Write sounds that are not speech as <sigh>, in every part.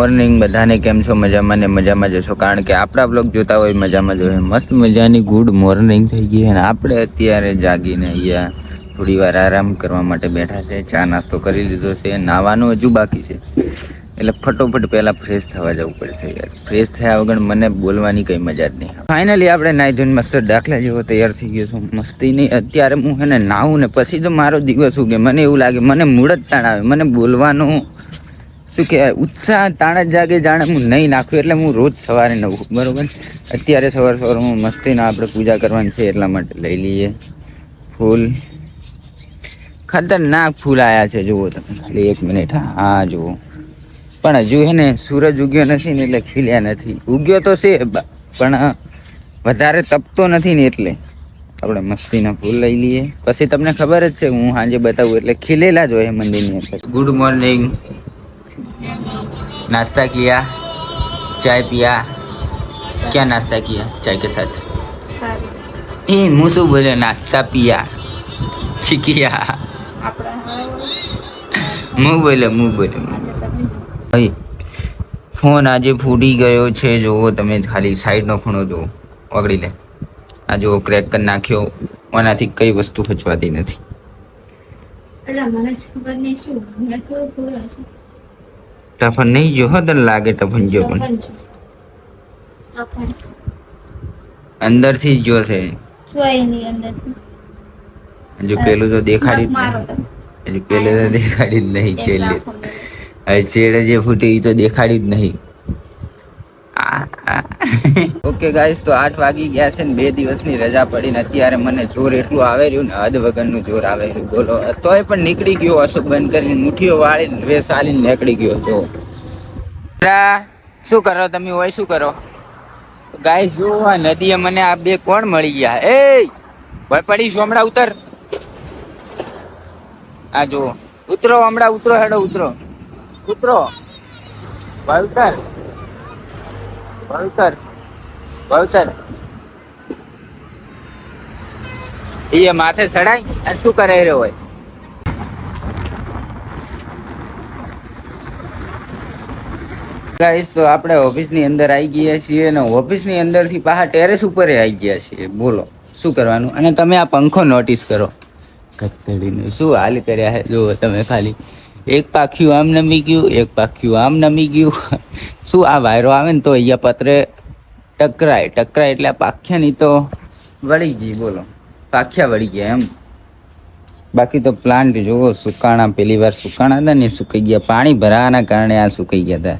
Morning બધાને કેમ છો? મજામાં ને મજામાં જશો? કારણ કે આપણા બ્લોગ જોતા હોય મજામાં જોઈએ મસ્ત મજાની ગુડ મોર્નિંગ થઈ ગઈ અને આપણે અત્યારે જાગીને અહીંયા થોડી વાર આરામ કરવા માટે બેઠા છે. ચા નાસ્તો કરી લીધો છે. નાવાનું હજુ બાકી છે. એટલે ફટોફટ પહેલાં ફ્રેશ થવા જવું પડશે યાર. ફ્રેશ થયા વગર મને બોલવાની કંઈ મજા જ નહીં. ફાઇનલી આપણે નાહી ધોઈને મસ્ત દાખલા જેવો તૈયાર થઈ ગયો છું. મસ્તી નહીં અત્યારે હું હે ને નાહું ને પછી તો મારો દિવસ ઉગે. મને એવું લાગે, મને મૂળ જ તાણ આવે. મને બોલવાનું શું કહેવાય ઉત્સાહ તાણ જાગે, જાણે હું નહીં નાખું, એટલે હું રોજ સવારે નવું, બરાબર? અત્યારે સવાર સવારમાં મસ્તીના આપણે પૂજા કરવાની છે, એટલા માટે લઈ લઈએ. ફૂલ. ખતરનાક ફૂલ આવ્યા છે, જુઓ તમે. ખાલી એક મિનિટ, હા જુઓ. પણ હજુ હે ને, સૂરજ ઉગ્યો નથી ને, એટલે ખીલ્યા નથી. ઉગ્યો તો છે પણ વધારે તપતો નથી ને, એટલે. આપણે મસ્તીના ફૂલ લઈ લઈએ. પછી તમને ખબર જ છે, હું સાંજે બતાવું, એટલે ખીલેલા જ હોય મંદિરની અંદર. ગુડ મોર્નિંગ नाश्ता किया चाय पिया क्या नाश्ता किया चाय के साथ ए मुँह શું બોલે નાસ્તા પિયા કિયા મું બોલે મું બોલે ભાઈ ફોન આજે ફૂટી ગયો છે જુઓ તમે ખાલી સાઈડનો ખૂણો જુઓ ઓગળી લે આ જુઓ ક્રેક કરી નાખ્યો આનાથી કઈ વસ્તુ ખચવાતી નથી એટલે મને ખબર નહીં શું મેં થોડું થોડું હશે ટફન નહીં જો હો તને લાગે ટફન જો પણ. અંદરથી જ જોશે. હજુ પેલું તો દેખાડી જ. હજુ પેલું તો દેખાડી જ નહીં છેલ્લે હવે છેડે જે ફૂટી એ તો દેખાડી જ નહીં ઓકે ગાઈસ તો આઠ વાગી ગયા છે ને બે દિવસની રજા પડીને અત્યારે મને જોર એટલું આવે રહ્યું ને હદ વગરનું જોર આવે રહ્યું બોલો, તોય પણ નીકળી ગયો અશોક બંધ કરીને, મુઠ્ઠીઓ વાળીને વેસ આલીને નીકળી ગયો જો શું કરો તમે? હોય શું કરો? ગાઈસ જો આ નદીએ મને આ બે કોણ મળી ગયા? એ ભાઈ પડી હમણાં ઉતર. આ જો ઉતરો, હમણાં ઉતરો, હેડો, ઉતરો. ઉતરો. ભાઈ ઉતર. ભાઈ ઉતર એ માથે ચડાય આ શું કરાઈ રહ્યો હોય? ગાઈસ તો આપણે ઓફિસની અંદર આવી ગયા છીએ અને ઓફિસની અંદરથી પાછા ટેરેસ ઉપર આવી ગયા છીએ. બોલો, શું કરવાનું? અને તમે આ પંખો નોટિસ કરો. કતડીનું શું હાલ કર્યા છે? જુઓ તમે ખાલી. એક પાખ્યું આમ નમી ગયું, એક પાખ્યું આમ નમી ગયું. શું આ વાયરો આવે ને તો અહીંયા પત્રે ટકરાય ટકરાય એટલે આ પાખ્યાની તો વળી ગઈ, બોલો. પાખ્યા વળી ગયા એમ. બાકી તો પ્લાન્ટ જુઓ, સુકાણા, પેલી વાર સુકાણા હતા ને સુકાઈ ગયા. પાણી ભરાવાના કારણે આ સુકાઈ ગયા હતા.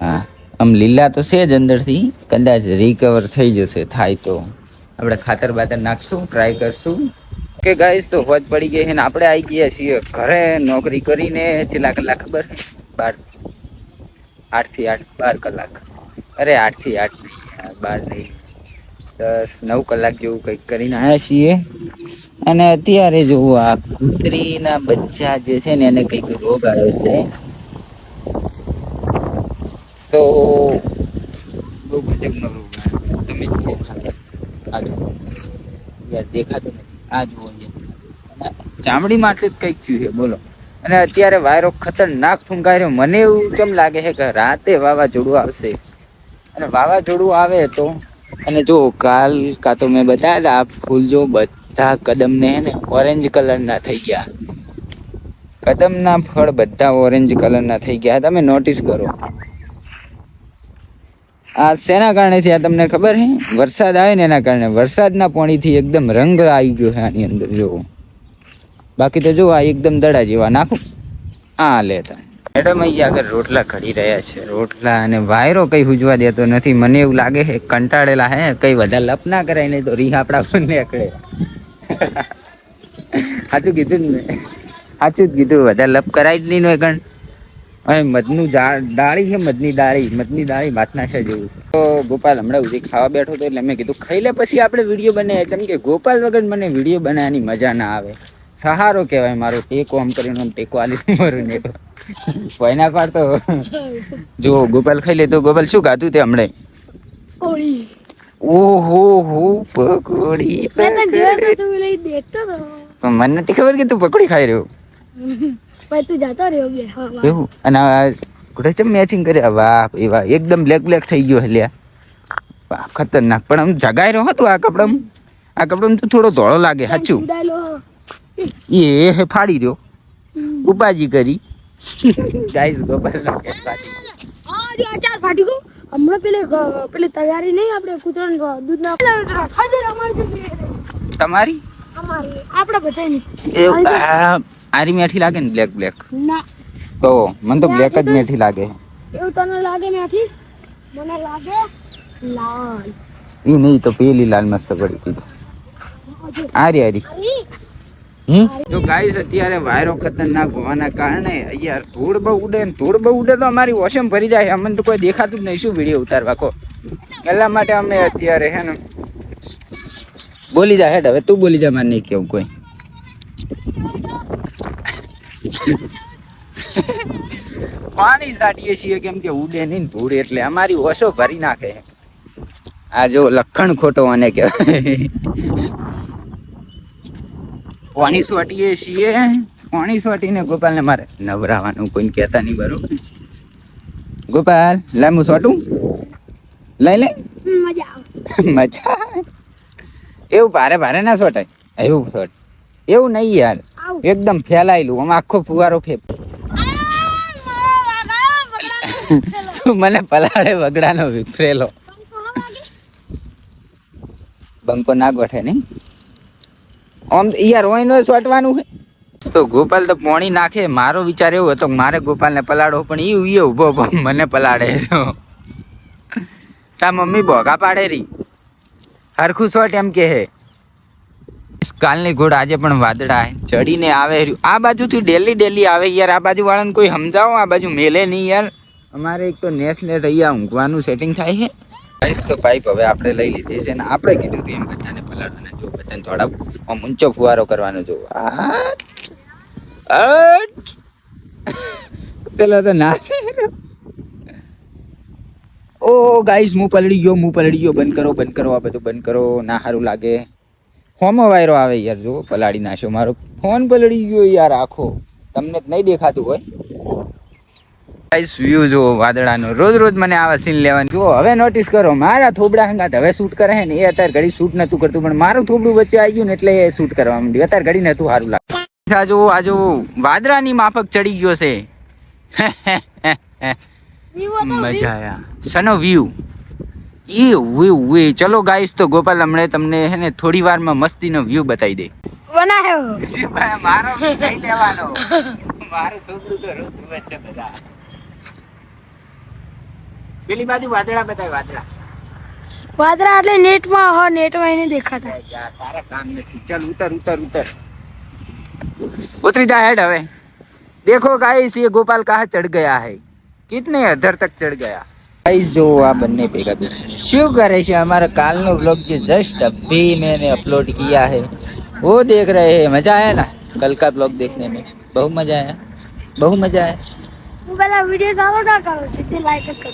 હા, આમ લીલા તો છે જ અંદરથી, કદાચ રિકવર થઈ જશે, થાય તો. આપણે ખાતર બાતર નાખશું ટ્રાય કરશું. કે ગાઈસ તો હોજ પડી ગઈ છે ને આપણે આવી ગયા છીએ ઘરે નોકરી કરીને છેલ્લા કલાક ખબર? બાર આઠથી આઠ, બાર કલાક. અરે આઠથી આઠ નહીં બાર નહીં. દસ, નવ કલાક જેવું કંઈક કરીને આવ્યા છીએ. અને અત્યારે જોવો આ કૂતરીના બચ્ચા જે છે ને એને કંઈક રોગ આવ્યો છે. તો બહુ ગજબનો રોગ આવ્યો તમે યાર, દેખાતું નથી. આ જુઓ. ચામડી માટે જ કંઈક થયું છે, બોલો. અને અત્યારે વાયરો ખતરનાક ફૂંકાયો. મને એવું કેમ લાગે છે કે રાતે વાવાઝોડું આવશે? અને વાવાઝોડું આવે તો? અને જો કાલ કાં તો મેં બતાવ્યા આ ફૂલ જો બધા કદમને હે ને ઓરેન્જ કલરના થઈ ગયા. કદમના ફળ બધા ઓરેન્જ કલરના થઈ ગયા. તમે નોટિસ કરો. આ શેના કારણે થયા તમને ખબર હે? વરસાદ આવે ને એના કારણે. વરસાદના પાણીથી એકદમ રંગ આવી ગયો છે આની અંદર જોવો બાકી તો જો, આ એકદમ દડા જેવા. નાખું. આ લેતા મેડમ અહીંયા આગળ રોટલા ખડી રહ્યા છે. રોટલા અને વાયરો કઈ હુજવા દેતો નથી. મને એવું લાગે છે, કંટાળેલા હે. કઈ વધારે લપ ના કરાય, નહીં તો રી આપણા પર નીકળે. સાચું કીધું ને મેં. સાચું જ કીધું. વધારે લપ કરાય જ નહીં નો કણ હવે મધનું ડાળી છે મધની ડાળી મધની ડાળી ભાતના છે જેવું છે. તો ગોપાલ હમણાં સુધી ખાવા બેઠો હતો એટલે મેં કીધું ખાઈ લે પછી આપણે વીડિયો બનાવીએ. કેમ કે ગોપાલ વગર મને વીડિયો બનાવવાની મજા ના આવે. સહારો કહેવાય મારો ટેકો આમ કરીને આમ ટેકો આલી મારું ને કોઈના પાડ તો. જો ગોપાલ ખાઈ લે તો ગોપાલ શું ખાધું તે હમણે. ઓહો હો પકોડી તો તું. મને નથી ખબર કે તું પકોડી ખાઈ રહ્યો. <laughs> પછી તું જતો રહ્યો બે હા, વાહ. એવું? અને આ ગુડે ચમ મેચિંગ કર્યા વાહ એવા વાહ એકદમ બ્લેક બ્લેક થઈ ગયો હલ્યા બાપ ખતરનાક. પણ આમ જગાઈ રહ્યો હતો આ કપડામાં? આ કપડામાં તો થોડો ધોળો લાગે સાચું? એ હે ફાડી રહ્યો. ઉપાજી કરી. ગાઈસ ગોપાલ હા જો અચાર ફાટી ગયું. હમણાં પેલે પેલી તૈયારી નહીં આપણે કૂતરાને દૂધ ના તમારી? અમારી આપણે બધાની. આરી મેઠી લાગે ને બ્લેક બ્લેક ના. તો મને તો બ્લેક જ મેઠી લાગે. એવું તને લાગે મેઠી? મને લાગે લાલ. એ નહીં તો પેલી લાલ મસ્ત પડી હતી. આરી આરી. હમ? તો ગાઈસ અત્યારે વાયરો ખતરનાક હોવાના કારણે યાર ધૂળ બહુ ઉડે ને ધૂળ બહુ ઉડે તો અમારી વોશમ ભરી જાય. અમને તો કોઈ દેખાતું જ નહીં. શું વીડિયો ઉતારવા કો? એટલા માટે અમે અત્યારે હે ને બોલી જા હેડ. હવે તું બોલી જા મારે નહીં કેવું કોઈ. પાણી સાટીએ છીએ કેમ કે ઉડે નહીં ને ધૂળ એટલે અમારી ઓછો ભરી નાખે. આ જો લખણ ખોટો અને કહેવાય. પાણી સોટીએ છીએ પાણી સોટીને ગોપાલને મારે નવરાવાનું કોઈને કહેતા નહીં બરોબર. ગોપાલ હું સોટું. લઈ લે મજા મજા એવું ભારે ભારે ના સોટાય. એવું સોટ. એવું નહીં યાર. એકદમ ફેલાયેલું. આમ આખો ફુવારો ફેપ મને પલાળે વગડાનો વિફરેલો બંકો ના ગોઠે નહીં. આમ યાર ઓઈનો સોટવાનું છે તો ગોપાલ તો પોણી નાખે. મારો વિચાર એવો હતો મારે ગોપાલને પલાળો પણ ઈ ઈ ઊભો મને પલાડે તા મમ્મી ભોગા પાડે રી હરખું સોટ એમ કે હે. કાલની ઘોડ આજે પણ વાદળા ચડીને આવે રહ્યું. આ બાજુથી ડેલી ડેલી આવે યાર. આ બાજુ વાળાને કોઈ સમજાવો? આ બાજુ મેલે નહીં યાર. અમારે એક તો નેટ નેટ અહીંયા ઊંઘવાનું સેટિંગ થાય છે. ગાઈસ તો પાઇપ હવે આપણે લઈ લીધી છે અને આપણે કીધું કે એમ બધાને પલાળવાને જો બધાને થોડા આમ ઊંચો ફુવારો કરવાનો જો. પેલો તો ના છે ઓ ગાઈસ હું પલળી ગયો હું પલળી ગયો. બંધ કરો બંધ કરો, આ બધું બંધ કરો. ના સારું લાગે. હોમો વાયરો આવે યાર જો પલાળી નાખ્યો. મારો ફોન પલળી ગયો યાર આખો. તમને જ નહીં દેખાતું હોય. ગાઈસ વ્યૂ જો વાદળાનો. રોજ રોજ મને આવા સીન લેવાનું. જો હવે નોટિસ કરો મારા થોબડા હંગાત હવે શૂટ કરે ને એ અત્યારે ઘડી શૂટ નતું કરતું પણ મારું થોબડું વચ્ચે આવી ગયું ને એટલે એ શૂટ કરવા માંડ્યું. અત્યારે ઘડી નતું સારું લાગે. આજુ આજુ આ વાદળાની માફક ચડી ગયો છે. <laughs> મજા આયા. સનો વ્યૂ એ વ્યૂ વે ચલો ગાઈસ તો ગોપાલ હમણે તમને હે ને થોડી વારમાં મસ્તીનો વ્યૂ બતાવી દે બનાવ્યો મારો નહીં લેવાનો <laughs> મારું થોડું તો રોજ વચ્ચે બધા પેલી બાજુ વાદળા બતાય વાદળા વાદળા એટલે નેટમાં હ નેટમાં એને દેખાતા યાર, તારા કામ નથી ચલ ઉતર ઉતર ઉતર उतरी जा हेड हवे देखो गाइस ये गोपाल कहाँ चढ़ गया है कितने अधर तक चढ़ गया गाइस जो આ બંને ભેગા બેઠા છે શું કરે છે हमारा કાલનો व्लॉग जो जस्ट अभी मैंने अपलोड किया है वो देख रहे हैं मजा आया ना कल का व्लॉग देखने में बहुत मजा आया बहुत मजा आया હું પેલા વિડીયો સારો ના કરો સીધી લાઈક જ કરો